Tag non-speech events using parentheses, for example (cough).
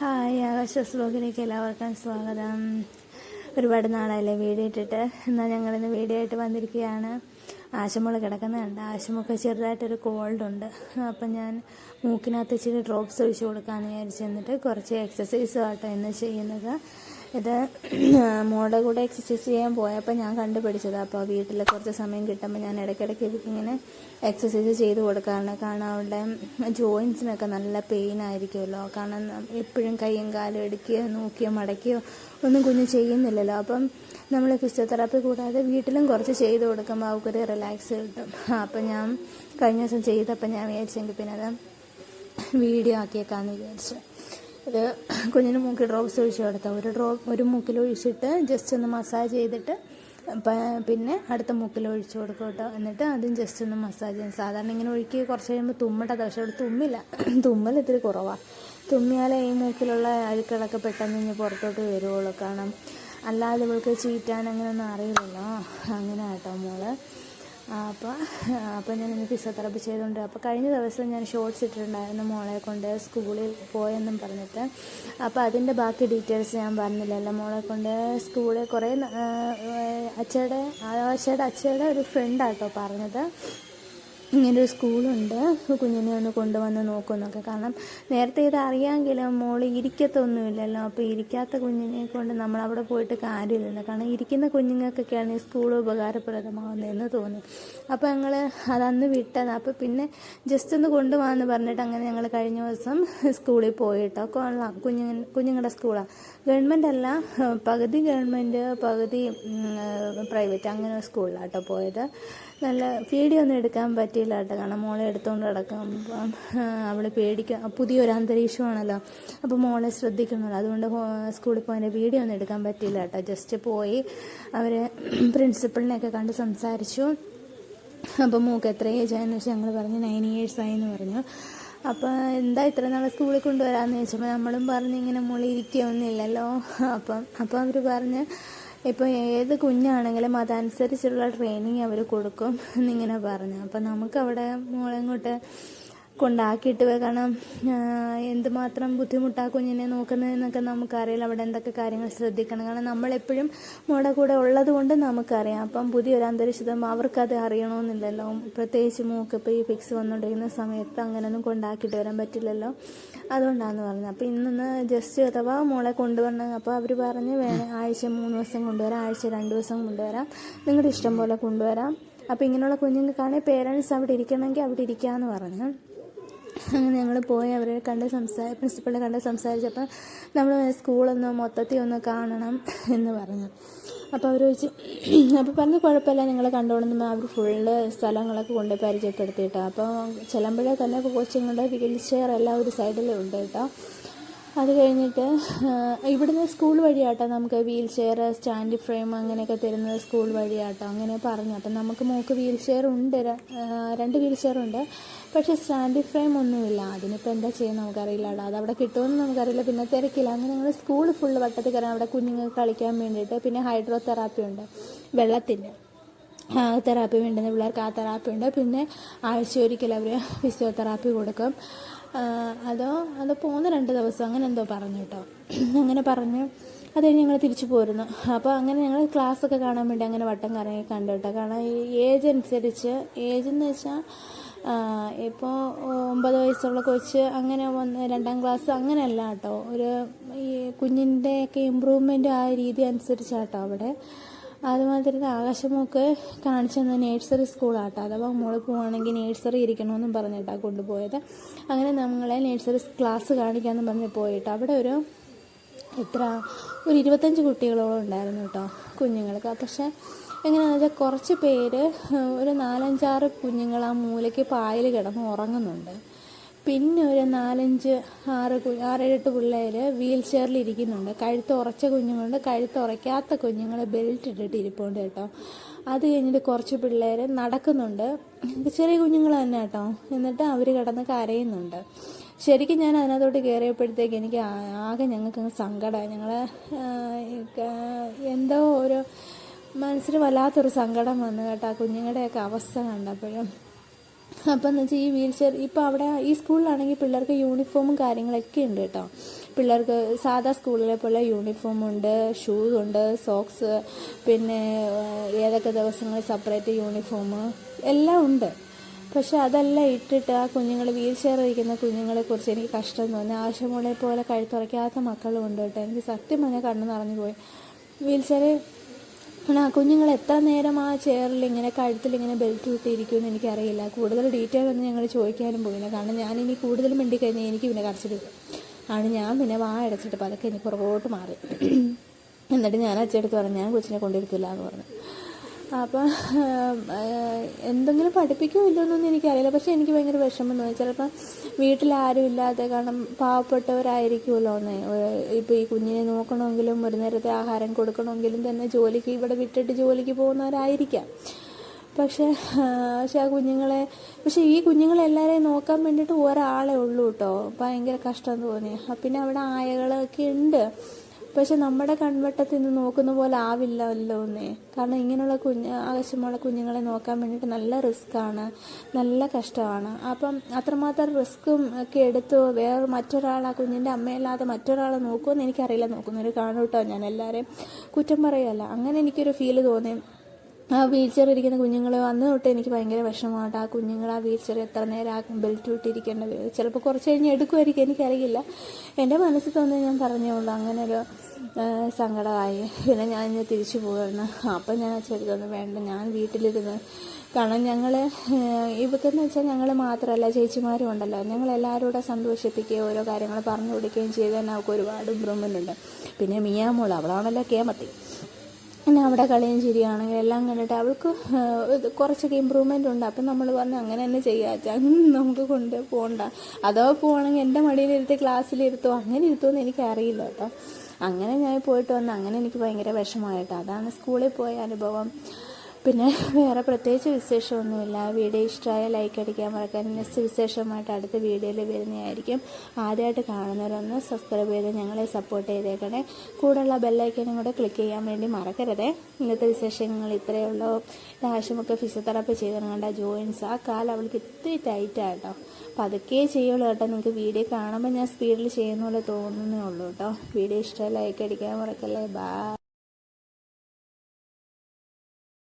Hi ആകാശ ബ്ലോഗിലേക്ക് എല്ലാവർക്കും സ്വാഗതം. ഒരുപാട് നാളായില്ലേ വീഡിയോ ഇട്ടിട്ട്. എന്നാൽ ഞങ്ങളിന്ന് വീഡിയോ ആയിട്ട് വന്നിരിക്കുകയാണ്. ആശമുള കിടക്കുന്നുണ്ട് ആശമൊക്കെ ചെറുതായിട്ടൊരു കോൾഡ് ഉണ്ട്. അപ്പം ഞാൻ മൂക്കിനകത്ത് ഇച്ചിരി ഡ്രോപ്സ് ഒഴിച്ച് കൊടുക്കാമെന്ന് വിചാരിച്ചു എന്നിട്ട് കുറച്ച് എക്സസൈസ് ആട്ടോ ഇന്ന് ചെയ്യുന്നത്. ഇത് മോളുടെ കൂടെ എക്സസൈസ് ചെയ്യാൻ പോയപ്പോൾ ഞാൻ കണ്ടുപിടിച്ചത്. അപ്പോൾ വീട്ടിൽ കുറച്ച് സമയം കിട്ടുമ്പോൾ ഞാൻ ഇടയ്ക്കിടയ്ക്ക് ഇങ്ങനെ എക്സസൈസ് ചെയ്ത് കൊടുക്കാറുണ്ട്. കാരണം അവളുടെ ജോയിൻസിനൊക്കെ നല്ല പെയിൻ ആയിരിക്കുമല്ലോ. കാരണം എപ്പോഴും കൈയും കാലും എടുക്കുകയോ നോക്കിയോ മടക്കിയോ ഒന്നും കുഞ്ഞ് ചെയ്യുന്നില്ലല്ലോ. അപ്പം നമ്മൾ ഫിസിയോതെറാപ്പി കൂടാതെ വീട്ടിലും കുറച്ച് ചെയ്ത് കൊടുക്കുമ്പോൾ അവൾക്കൊരു റിലാക്സ് കിട്ടും. അപ്പം ഞാൻ കഴിഞ്ഞ ദിവസം ചെയ്തപ്പോൾ ഞാൻ വിചാരിച്ചെങ്കിൽ പിന്നെ അത് വീഡിയോ ആക്കിയേക്കാമെന്ന് വിചാരിച്ചു. ഇത് കുഞ്ഞിന് മൂക്കിൽ ഡ്രോപ്സ് ഒഴിച്ച് കൊടുത്താൽ ഒരു ഡ്രോപ്പ് ഒരു മൂക്കിൽ ഒഴിച്ചിട്ട് ജസ്റ്റ് ഒന്ന് മസാജ് ചെയ്തിട്ട് പിന്നെ അടുത്ത മൂക്കിൽ ഒഴിച്ച് കൊടുക്കും കേട്ടോ. എന്നിട്ട് അതും ജസ്റ്റ് ഒന്ന് മസാജ് ചെയ്യും. സാധാരണ ഇങ്ങനെ ഒഴുക്കി കുറച്ച് കഴിയുമ്പോൾ തുമ്മട്ടത് പക്ഷേ അവിടെ തുമ്മില്ല. (clears throat) തുമ്മൽ ഇത്തിരി കുറവാണ് തുമ്മിയാലേ ഈ മൂക്കിലുള്ള അഴുക്കുകളൊക്കെ പെട്ടെന്ന് ഇനി പുറത്തോട്ട് വരുവുള്ളൂ. കാരണം അല്ലാതെ ഇവൾക്ക് ചീറ്റാൻ അങ്ങനെയൊന്നും അറിയില്ലല്ലോ. അങ്ങനെ കേട്ടോ മോൾ. അപ്പോൾ അപ്പോൾ ഞാൻ ഇന്ന് ഫിസിയോതെറപ്പി ചെയ്തുകൊണ്ട് അപ്പോൾ കഴിഞ്ഞ ദിവസം ഞാൻ ഷോർട്സ് ഇട്ടിട്ടുണ്ടായിരുന്നു മോളെ കൊണ്ട് സ്കൂളിൽ പോയെന്നും പറഞ്ഞിട്ട്. അപ്പോൾ അതിന്റെ ബാക്കി ഡീറ്റെയിൽസ് ഞാൻ പറഞ്ഞില്ലല്ലോ. മോളെ കൊണ്ട് സ്കൂളിൽ കുറേ അച്ഛയുടെ അച്ഛയുടെ അച്ഛയുടെ ഒരു ഫ്രണ്ടാട്ടോ പറഞ്ഞത്. ഇങ്ങനൊരു സ്കൂളുണ്ട്. കുഞ്ഞിനെ ഒന്ന് കൊണ്ടുവന്ന് നോക്കുമെന്നൊക്കെ. കാരണം നേരത്തെ ഇത് അറിയാമെങ്കിലും മോൾ ഇരിക്കത്തൊന്നുമില്ലല്ലോ. അപ്പോൾ ഇരിക്കാത്ത കുഞ്ഞിനെ കൊണ്ട് നമ്മൾ അവിടെ പോയിട്ട് കാര്യമില്ലല്ലോ. കാരണം ഇരിക്കുന്ന കുഞ്ഞുങ്ങൾക്കൊക്കെയാണ് ഈ സ്കൂൾ ഉപകാരപ്രദമാകുന്നതെന്ന് തോന്നി. അപ്പോൾ ഞങ്ങൾ അതന്ന് വിട്ടത്. അപ്പോൾ പിന്നെ ജസ്റ്റ് ഒന്ന് കൊണ്ടുപോകാമെന്ന് പറഞ്ഞിട്ട് അങ്ങനെ ഞങ്ങൾ കഴിഞ്ഞ ദിവസം സ്കൂളിൽ പോയിട്ടോ. കൊള്ളാം. കുഞ്ഞു കുഞ്ഞുങ്ങളുടെ സ്കൂളാണ് ഗവൺമെന്റ് അല്ല പകുതി ഗവൺമെന്റ് പകുതി പ്രൈവറ്റ് അങ്ങനെ സ്കൂളിലാട്ടോ പോയത്. നല്ല വീഡിയോ ഒന്നും എടുക്കാൻ പറ്റിയില്ല കേട്ടോ. കാരണം മോളെ എടുത്തുകൊണ്ട് കിടക്കുമ്പം അവൾ പേടിക്കുക പുതിയൊരു അന്തരീക്ഷമാണല്ലോ. അപ്പോൾ മോളെ ശ്രദ്ധിക്കണമല്ലോ. അതുകൊണ്ട് സ്കൂളിൽ പോയതിന്റെ വീഡിയോ ഒന്നും എടുക്കാൻ പറ്റിയില്ല കേട്ടോ. ജസ്റ്റ് പോയി അവർ പ്രിൻസിപ്പളിനെയൊക്കെ കണ്ട് സംസാരിച്ചു. അപ്പോൾ മൂക്ക് എത്ര ഏജ് ആയെന്ന് വെച്ചാൽ ഞങ്ങൾ പറഞ്ഞു നയൻ ഇയേഴ്സ് ആയി എന്ന് പറഞ്ഞു. അപ്പോൾ എന്താ ഇത്ര നാളെ സ്കൂളിൽ കൊണ്ടുവരാമെന്ന് ചോദിച്ചപ്പോൾ നമ്മളും പറഞ്ഞ് ഇങ്ങനെ മോളി ഇരിക്കുകയൊന്നുമില്ലല്ലോ അപ്പം അപ്പോൾ അവർ പറഞ്ഞ് ഇപ്പോൾ ഏത് കുഞ്ഞാണെങ്കിലും അതനുസരിച്ചുള്ള ട്രെയിനിങ് അവർ കൊടുക്കും എന്നിങ്ങനെ പറഞ്ഞു. അപ്പം നമുക്കവിടെ മോളെ ഇങ്ങോട്ട് കൊണ്ടാക്കിയിട്ട് കാരണം എന്തുമാത്രം ബുദ്ധിമുട്ടാ കുഞ്ഞിനെ നോക്കുന്നതെന്നൊക്കെ നമുക്കറിയില്ല. അവിടെ എന്തൊക്കെ കാര്യങ്ങൾ ശ്രദ്ധിക്കണം. കാരണം നമ്മളെപ്പോഴും മോടെ കൂടെ ഉള്ളത് കൊണ്ട് നമുക്കറിയാം. അപ്പം പുതിയൊരു അന്തരീക്ഷിതം അവർക്കത് അറിയണമെന്നില്ലല്ലോ പ്രത്യേകിച്ച് മൂക്ക് ഇപ്പോൾ ഈ ഫിക്സ് വന്നുകൊണ്ടിരിക്കുന്ന സമയത്ത് അങ്ങനെയൊന്നും കൊണ്ടാക്കിയിട്ട് വരാൻ പറ്റില്ലല്ലോ. അതുകൊണ്ടാണെന്ന് പറഞ്ഞത്. അപ്പോൾ ഇന്നൊന്ന് ജസ്റ്റ് അഥവാ മോളെ കൊണ്ടുവരണം അപ്പോൾ അവർ പറഞ്ഞ് വേണേ ആഴ്ച മൂന്ന് ദിവസം കൊണ്ടുവരാം ആഴ്ച രണ്ട് ദിവസം കൊണ്ടുവരാം. നിങ്ങളുടെ ഇഷ്ടം പോലെ കൊണ്ടുവരാം. അപ്പോൾ ഇങ്ങനെയുള്ള കുഞ്ഞുങ്ങൾക്കാണെങ്കിൽ പേരൻസ് അവിടെ ഇരിക്കണമെങ്കിൽ അവിടെ ഇരിക്കാമെന്ന് പറഞ്ഞു. അങ്ങനെ ഞങ്ങൾ പോയി അവരെ കണ്ട് സംസാരി പ്രിൻസിപ്പളിനെ കണ്ട് സംസാരിച്ചപ്പോൾ നമ്മൾ സ്കൂളൊന്ന് മൊത്തത്തിൽ ഒന്ന് കാണണം എന്ന് പറഞ്ഞു. അപ്പോൾ അവർ ചോദിച്ചു അപ്പോൾ പറഞ്ഞു കുഴപ്പമില്ല നിങ്ങൾ കണ്ടോളുന്ന അവർ ഫുള്ള് സ്ഥലങ്ങളൊക്കെ കൊണ്ട് പരിചയപ്പെടുത്തിയിട്ടാണ് അപ്പോൾ ചിലമ്പോഴേ തന്നെ കോച്ചിങ്ങളുടെ വീൽ ചെയർ എല്ലാം ഒരു സൈഡിലും ഉണ്ട് കേട്ടോ. അത് കഴിഞ്ഞിട്ട് ഇവിടുന്ന് സ്കൂൾ വഴിയാട്ടോ നമുക്ക് വീൽ ചെയർ സ്റ്റാൻഡ് ഫ്രെയിം അങ്ങനെയൊക്കെ തരുന്നത് സ്കൂൾ വഴിയാട്ടോ. അങ്ങനെ പറഞ്ഞു. അപ്പം നമുക്ക് മോക്ക് വീൽ ചെയർ ഉണ്ട്. രണ്ട് വീൽ ചെയർ ഉണ്ട്. പക്ഷേ സ്റ്റാൻഡ് ഫ്രെയിം ഒന്നുമില്ല. അതിനിപ്പോൾ എന്താ ചെയ്യുന്നത് നമുക്കറിയില്ല കേട്ടോ അവിടെ കിട്ടുമെന്ന് നമുക്കറിയില്ല. പിന്നെ തിരക്കില്ല. അങ്ങനെ ഞങ്ങൾ സ്കൂൾ ഫുള്ള് വട്ടത്തിൽ കയറാൻ അവിടെ കുഞ്ഞുങ്ങൾക്ക് കളിക്കാൻ വേണ്ടിയിട്ട് പിന്നെ ഹൈഡ്രോ തെറാപ്പി ഉണ്ട് വെള്ളത്തിന്റെ തെറാപ്പി വേണ്ടുന്ന പിള്ളേർക്ക് ആ തെറാപ്പി ഉണ്ട്. പിന്നെ ആഴ്ച ഒരിക്കൽ അവർ ഫിസിയോതെറാപ്പി കൊടുക്കും. അതോ അത് പോകുന്ന രണ്ട് ദിവസം അങ്ങനെ എന്തോ പറഞ്ഞു കേട്ടോ. അങ്ങനെ പറഞ്ഞു. അത് കഴിഞ്ഞ് ഞങ്ങൾ തിരിച്ചു പോരുന്നു. അപ്പോൾ അങ്ങനെ ഞങ്ങൾ ക്ലാസ്സൊക്കെ കാണാൻ വേണ്ടി അങ്ങനെ വട്ടം കറങ്ങി കണ്ടു കേട്ടോ. കാരണം ഈ ഏജ് അനുസരിച്ച് ഏജ് എന്ന് വെച്ചാൽ ഇപ്പോൾ ഒമ്പത് വയസ്സുള്ള കൊച്ച് അങ്ങനെ വന്ന് രണ്ടാം ക്ലാസ് അങ്ങനെയല്ല കേട്ടോ. ഒരു ഈ കുഞ്ഞിന്റെയൊക്കെ ഇമ്പ്രൂവ്മെന്റ് ആ രീതി അനുസരിച്ചാട്ടോ അവിടെ. അതുമാതിരി ആകാശമൊക്കെ കാണിച്ചു തന്ന നേഴ്സറി സ്കൂളാട്ടോ അഥവാ മോൾ പോവാണെങ്കിൽ നേഴ്സറി ഇരിക്കണമെന്നും പറഞ്ഞിട്ടാണ് കൊണ്ടുപോയത്. അങ്ങനെ നമ്മളെ നേഴ്സറി ക്ലാസ് കാണിക്കാമെന്ന് പറഞ്ഞ് പോയിട്ട്. അവിടെ ഒരു എത്ര? ഒരു ഇരുപത്തഞ്ച് കുട്ടികളോളം ഉണ്ടായിരുന്നു കേട്ടോ കുഞ്ഞുങ്ങൾക്ക്. പക്ഷേ എങ്ങനെയാണെന്ന് വെച്ചാൽ കുറച്ച് പേര് ഒരു നാലഞ്ചാറ് കുഞ്ഞുങ്ങൾ ആ മൂലയ്ക്ക് പായൽ കിടന്ന് ഉറങ്ങുന്നുണ്ട്. പിന്നെ ഒരു നാലഞ്ച് ആറ് ആറേഴെട്ട് പിള്ളേർ വീൽ ചെയറിൽ ഇരിക്കുന്നുണ്ട്. കഴുത്ത് ഉറച്ച കുഞ്ഞുങ്ങളുണ്ട്. കഴുത്ത് ഉറയ്ക്കാത്ത കുഞ്ഞുങ്ങൾ ബെൽറ്റ് ഇട്ടിട്ട് ഇരിപ്പുണ്ട് കേട്ടോ. അത് കഴിഞ്ഞിട്ട് കുറച്ച് പിള്ളേർ നടക്കുന്നുണ്ട്. ചെറിയ കുഞ്ഞുങ്ങൾ തന്നെ കേട്ടോ. എന്നിട്ട് അവർ കിടന്ന് കരയുന്നുണ്ട്. ശരിക്കും ഞാൻ അതിനകത്തോട്ട് കയറിയപ്പോഴത്തേക്ക് എനിക്ക് ആകെ ഞങ്ങൾക്ക് സങ്കടം. ഞങ്ങൾ എന്തോ ഒരു മനസ്സിന് വല്ലാത്തൊരു സങ്കടം വന്നു കേട്ടോ. കുഞ്ഞുങ്ങളുടെയൊക്കെ അവസ്ഥ കണ്ടപ്പോഴും. അപ്പം എന്ന് വെച്ചാൽ ഈ വീൽ ചെയർ ഇപ്പോൾ അവിടെ ഈ സ്കൂളിലാണെങ്കിൽ പിള്ളേർക്ക് യൂണിഫോമും കാര്യങ്ങളൊക്കെ ഉണ്ട് കേട്ടോ. പിള്ളേർക്ക് സാധാ സ്കൂളിലെ പോലെ യൂണിഫോം ഉണ്ട് ഷൂസ് ഉണ്ട് സോക്സ് പിന്നെ ഏതൊക്കെ ദിവസങ്ങളിൽ സെപ്പറേറ്റ് യൂണിഫോം എല്ലാം ഉണ്ട്. പക്ഷെ അതെല്ലാം ഇട്ടിട്ട് ആ കുഞ്ഞുങ്ങൾ വീൽ ചെയർ ഇരിക്കുന്ന കുഞ്ഞുങ്ങളെ കുറിച്ച് എനിക്ക് കഷ്ടം തോന്നി. ആവശ്യമുള്ള പോലെ കഴുത്തുറയ്ക്കാത്ത മക്കളും ഉണ്ട് കേട്ടോ. എനിക്ക് സത്യം പറഞ്ഞാൽ കണ്ണു നിറഞ്ഞു പോയി. വീൽ ചെയർ ആ കുഞ്ഞുങ്ങൾ എത്ര നേരം ആ ചെയറിൽ ഇങ്ങനെ കഴുത്തിൽ ഇങ്ങനെ ബെൽറ്റ് ഇട്ടിരിക്കുമെന്ന് എനിക്കറിയില്ല. കൂടുതൽ ഡീറ്റെയിൽ ഒന്നും ഞങ്ങൾ ചോദിക്കാനും പോയില്ല. കാരണം ഞാനിനി കൂടുതൽ മിണ്ടി കഴിഞ്ഞാൽ എനിക്ക് പിന്നെ കരച്ചിലില്ല ആണ് ഞാൻ പിന്നെ വാ അടച്ചിട്ട് പതുക്കെ എനിക്ക് പുറകോട്ട് മാറി. (clears throat) എന്നിട്ട് ഞാൻ അച്ഛടുത്ത് പറഞ്ഞു ഞാൻ കൊച്ചിനെ കൊണ്ടിരുത്തില്ല എന്ന് പറഞ്ഞു. അപ്പം എന്തെങ്കിലും പഠിപ്പിക്കുമോ ഇല്ലെന്നൊന്നും എനിക്കറിയില്ല. പക്ഷെ എനിക്ക് ഭയങ്കര വിഷമം തോന്നി. ചിലപ്പം വീട്ടിലാരും ഇല്ലാതെ കാരണം പാവപ്പെട്ടവരായിരിക്കുമല്ലോ ഒന്ന് ഇപ്പോൾ ഈ കുഞ്ഞിനെ നോക്കണമെങ്കിലും ഒരു നേരത്തെ ആഹാരം കൊടുക്കണമെങ്കിലും തന്നെ ജോലിക്ക് ഇവിടെ വിട്ടിട്ട് ജോലിക്ക് പോകുന്നവരായിരിക്കാം. പക്ഷേ പക്ഷേ ആ കുഞ്ഞുങ്ങളെ പക്ഷേ ഈ കുഞ്ഞുങ്ങളെ കുഞ്ഞുങ്ങളെല്ലാവരെയും നോക്കാൻ വേണ്ടിയിട്ട് ഒരാളെ ഉള്ളൂ കേട്ടോ. ഭയങ്കര കഷ്ടം തോന്നി. പിന്നെ അവിടെ ആയകളൊക്കെ ഉണ്ട്. പക്ഷെ നമ്മുടെ കൺവട്ടത്തിൽ നിന്ന് നോക്കുന്ന പോലെ ആവില്ലല്ലോ ഒന്നേ. കാരണം ഇങ്ങനെയുള്ള കുഞ്ഞ് ആവശ്യമുള്ള കുഞ്ഞുങ്ങളെ നോക്കാൻ വേണ്ടിയിട്ട് നല്ല റിസ്ക്കാണ്. നല്ല കഷ്ടമാണ്. അപ്പം അത്രമാത്രം റിസ്ക്കും ഒക്കെ എടുത്ത് വേറെ മറ്റൊരാൾ ആ കുഞ്ഞിന്റെ അമ്മയല്ലാതെ മറ്റൊരാളെ നോക്കുമെന്ന് എനിക്കറിയില്ല. നോക്കുന്നവർ കാണും കേട്ടോ ഞാൻ എല്ലാവരെയും കുറ്റം പറയല്ല. അങ്ങനെ എനിക്കൊരു ഫീൽ തോന്നി. ആ വീൽ ചെയർ ഇരിക്കുന്ന കുഞ്ഞുങ്ങൾ അന്ന് തൊട്ട് എനിക്ക് ഭയങ്കര വിഷമമായിട്ട് ആ കുഞ്ഞുങ്ങൾ ആ വീൽ ചെയർ എത്ര നേരം ആ ബെൽറ്റ് വിട്ടിരിക്കേണ്ടത് ചിലപ്പോൾ കുറച്ച് കഴിഞ്ഞ് എടുക്കുമായിരിക്കും എനിക്കറിയില്ല. എന്റെ മനസ്സിൽ തോന്നി ഞാൻ പറഞ്ഞോളൂ അങ്ങനെ ഒരു സങ്കടമായി. പിന്നെ ഞാൻ ഇന്ന് തിരിച്ചു പോവുകയാണ് അപ്പം ഞാൻ ചെറുതൊന്നും വേണ്ട ഞാൻ വീട്ടിലിരുന്ന് കാരണം ഞങ്ങൾ ഇവക്കെന്ന് വെച്ചാൽ ഞങ്ങൾ മാത്രമല്ല ചേച്ചിമാരും ഉണ്ടല്ലോ. ഞങ്ങൾ എല്ലാവരും കൂടെ സന്തോഷിപ്പിക്കുകയും ഓരോ കാര്യങ്ങൾ പറഞ്ഞു കൊടുക്കുകയും ചെയ്ത് തന്നെ അവൾക്ക് ഒരുപാട് ഇമ്പ്രൂവ്മെന്റ് ഉണ്ട് പിന്നെ മിയാമോൾ അവളാണല്ലോ കേമത്തി. പിന്നെ അവിടെ കളിയും ചിരിയാണെങ്കിൽ എല്ലാം കണ്ടിട്ട് അവൾക്ക് കുറച്ചൊക്കെ ഇമ്പ്രൂവ്മെന്റ് ഉണ്ട്. അപ്പം നമ്മൾ പറഞ്ഞു അങ്ങനെ തന്നെ ചെയ്യാച്ചാൽ നമുക്ക് കൊണ്ട് പോകണ്ട അഥവാ പോകണമെങ്കിൽ എന്റെ മടിയിലിരുത്തി ക്ലാസ്സിലിരുത്തോ അങ്ങനെ ഇരുത്തുമെന്ന് എനിക്ക് എനിക്കറിയില്ല കേട്ടോ. അങ്ങനെ ഞാൻ പോയിട്ട് വന്ന് അങ്ങനെ എനിക്ക് ഭയങ്കര വിഷമമായിട്ടോ. അതാണ് സ്കൂളിൽ പോയ അനുഭവം. പിന്നെ (laughs) വേറെ പ്രത്യേകിച്ച് വിശേഷമൊന്നുമില്ല. വീഡിയോ ഇഷ്ടമായ ലൈക്ക് അടിക്കാൻ മറക്കാൻ നെക്സ്റ്റ് വിശേഷമായിട്ട് അടുത്ത വീഡിയോയിൽ വരുന്നതായിരിക്കും. ആദ്യമായിട്ട് കാണുന്നവരൊന്ന് സബ്സ്ക്രൈബ് ചെയ്ത് ഞങ്ങളെ സപ്പോർട്ട് ചെയ്തേക്കണേ. കൂടെയുള്ള ബെല്ലൈക്കനും കൂടെ ക്ലിക്ക് ചെയ്യാൻ വേണ്ടി മറക്കരുത്. ഇന്നത്തെ വിശേഷങ്ങൾ ഇത്രയേ ഉള്ളൂ. ആവശ്യമൊക്കെ ഫിസിയോതെറാപ്പി ചെയ്തിറങ്ങേണ്ട ജോയിൻസ് ആ കാലം അവൾക്ക് ഇത്തിരി ടൈറ്റാണ് കേട്ടോ. അപ്പം അതൊക്കെ ചെയ്യുള്ളൂ കേട്ടോ. നിങ്ങൾക്ക് വീഡിയോ കാണുമ്പോൾ ഞാൻ സ്പീഡിൽ ചെയ്യുന്ന പോലെ തോന്നുന്നേ ഉള്ളൂ കേട്ടോ. വീഡിയോ ഇഷ്ടമായി ലൈക്ക് അടിക്കാൻ മറക്കല്ലേ. ബാ